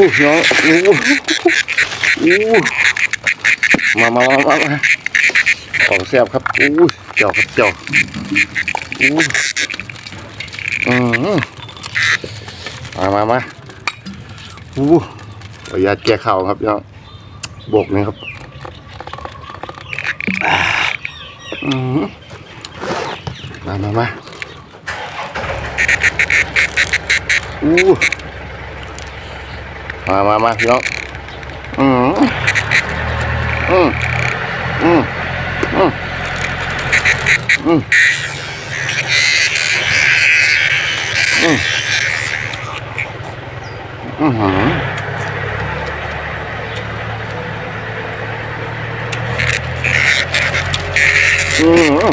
อู้น้องอู้อู้มามามามามาของแซ่บครับอู้เจ้าครับเจ้าอู้อืมมามามาอู้ขออนุญาตแก้ข่าวครับพี่น้องบกนี่ครับอืมมามามาอู้ มามามาพี่น้องอืมอืมอืมอืมอืมอืมอืมอืม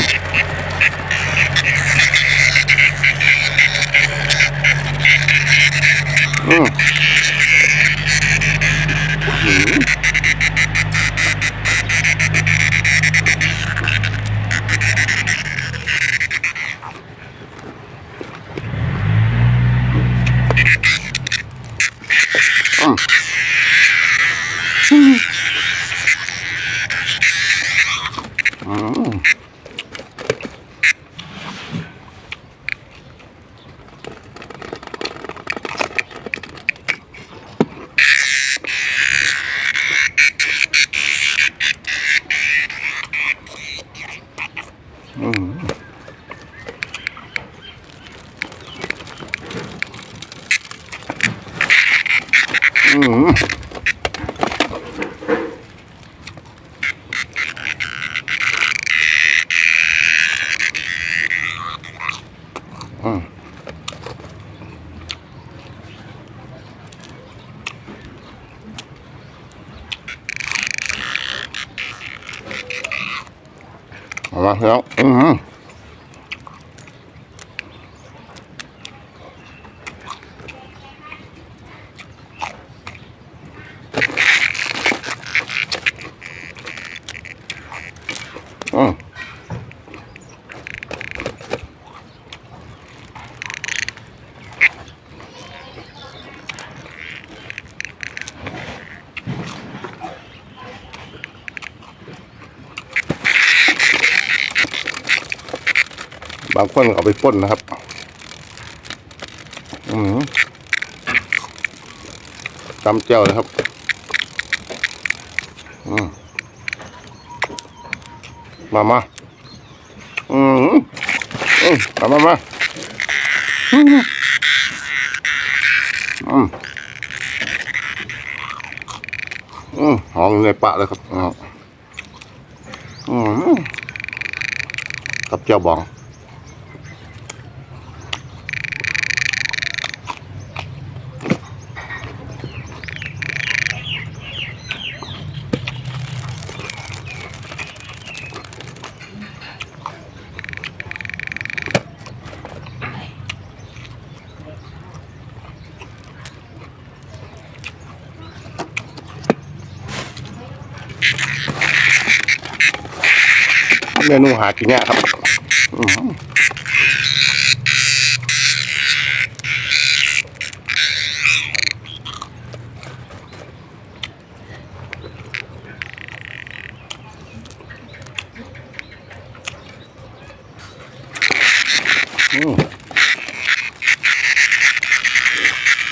อืม Mm-hmm. มาแล้วอือ บางคนเอาไปป่นนะครับ อืมจำเจ้าเลยครับ อืมมามาอืมอืมมามามาอืมอืมอืมหอมในปะเลยครับอืมอืมกับเจ้าบอง เมนูหากินเนี่ยครับอือ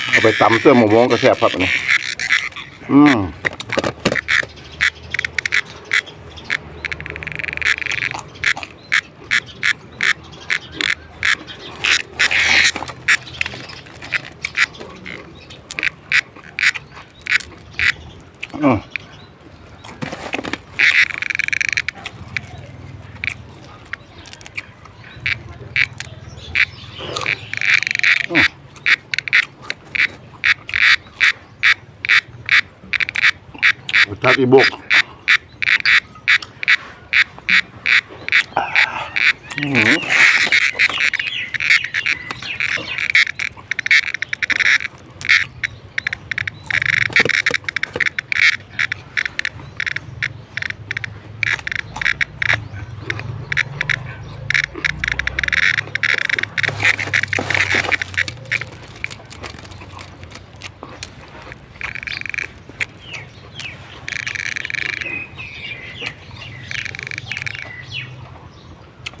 เอาไปตำเสื้อหมูม้งก็แซ่บครับนนี้อืม Oh. Oh. At ibok. Mm-hmm.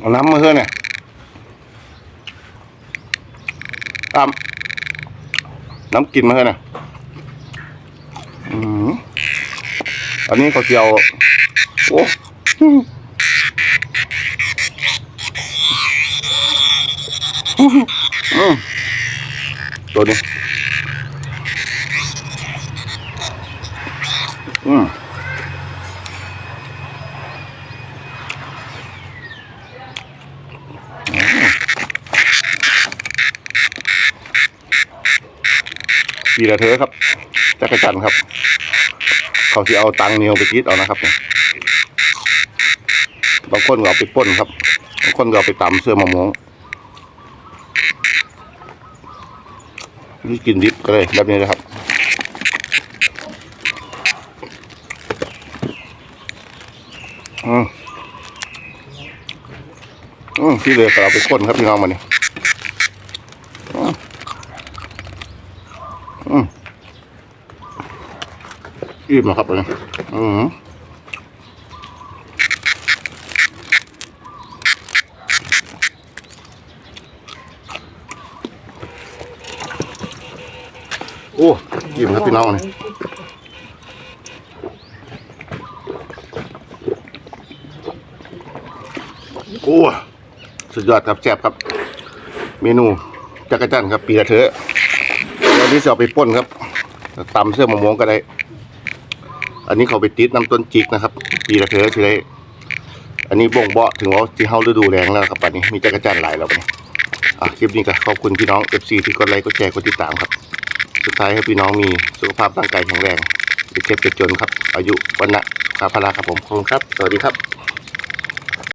เอาน้ำมาเถอะเนี่ยตามน้ำกินมาเถอะเนี่ยอันนี้เขาเจียวโอ้อืมอืมตัวนี้อืม ปีละเธอครับจักรจันครับ เขาที่เอาตังเนียวไปคิดเอานะครับเนี่ยบางคนก็เอาไปป้นครับบางคนก็เอาไปตำเสื้อมะม่วงนี่กินดิบก็เลยแบบนี้นะครับอืมอืมที่เหลือก็เอาไปป้นครับพี่น้องมาเนี่ย อิ่มนะครับอันนี้อืมโอ้อิ่มครับพี่น้องนนี้โอ้สุดยอดครับแซ่บครับ เมนูจักรจันครับ ปีละเถอะ วันนี้จะเอาไปป่นครับตำเสื้อมะม่วงก็ได้ อันนี้เขาไปติดน้ำต้นจิกนะครับปีละเธอทีไรอันนี้บ่งเบาะถึงว่าที่เฮาฤดูแรงแล้วครับปันนี้มีจักรจันทร์หลายแล้วปันนี้อะคลิปนี้ก็ขอบคุณพี่น้อง FC ที่กดไลค์กดแชร์กดติดตามครับ สุดท้ายให้พี่น้องมีสุขภาพร่างกายแข็งแรงอย่าเจ็บอย่าจนครับ อายุวันนะคาพลาครับผมขอบคุณครับ สวัสดีครับ